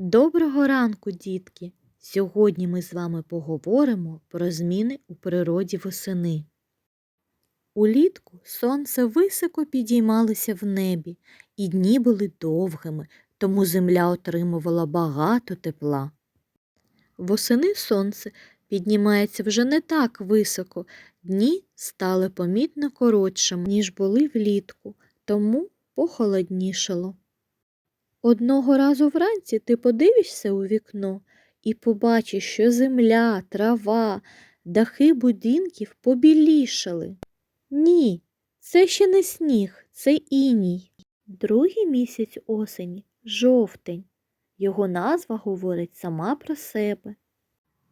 Доброго ранку, дітки! Сьогодні ми з вами поговоримо про зміни у природі восени. Улітку сонце високо підіймалося в небі, і дні були довгими, тому земля отримувала багато тепла. Восени сонце піднімається вже не так високо, дні стали помітно коротшими, ніж були влітку, тому похолоднішало. Одного разу вранці ти подивишся у вікно і побачиш, що земля, трава, дахи будинків побілішали. Ні, це ще не сніг, це іній. Другий місяць осені жовтень. Його назва говорить сама про себе.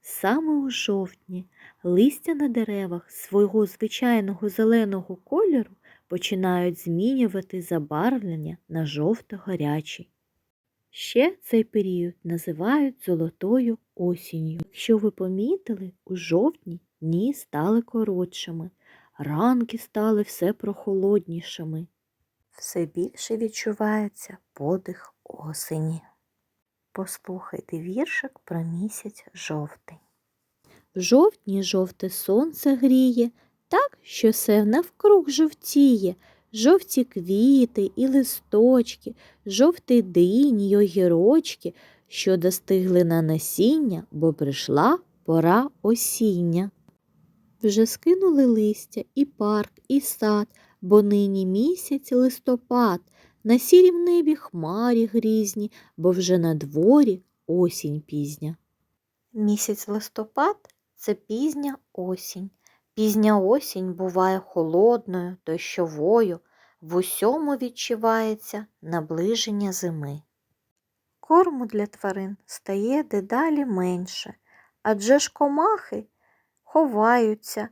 Саме у жовтні листя на деревах свого звичайного зеленого кольору починають змінювати забарвлення на жовто-гарячий. Ще цей період називають золотою осінню. Якщо ви помітили, у жовтні дні стали коротшими, ранки стали все прохолоднішими. Все більше відчувається подих осені. Послухайте віршик про місяць жовтень. В жовтні жовте сонце гріє, так, що все навкруг жовтіє, жовті квіти і листочки, жовті дині й огірочки, що достигли на насіння, бо прийшла пора осіння. Вже скинули листя і парк, і сад, бо нині місяць листопад, на сірім небі хмарі грізні, бо вже на дворі осінь пізня. Місяць листопад це пізня осінь. Пізня осінь буває холодною, дощовою, в усьому відчувається наближення зими. Корму для тварин стає дедалі менше, адже ж комахи ховаються,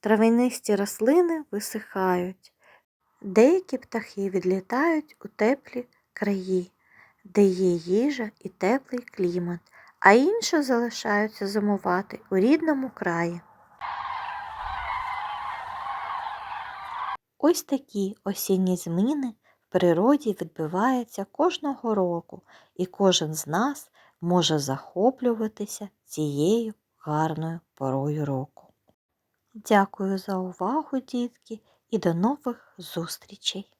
травянисті рослини висихають. Деякі птахи відлітають у теплі краї, де є їжа і теплий клімат, а інші залишаються зимувати у рідному краї. Ось такі осінні зміни в природі відбуваються кожного року, і кожен з нас може захоплюватися цією гарною порою року. Дякую за увагу, дітки, і до нових зустрічей!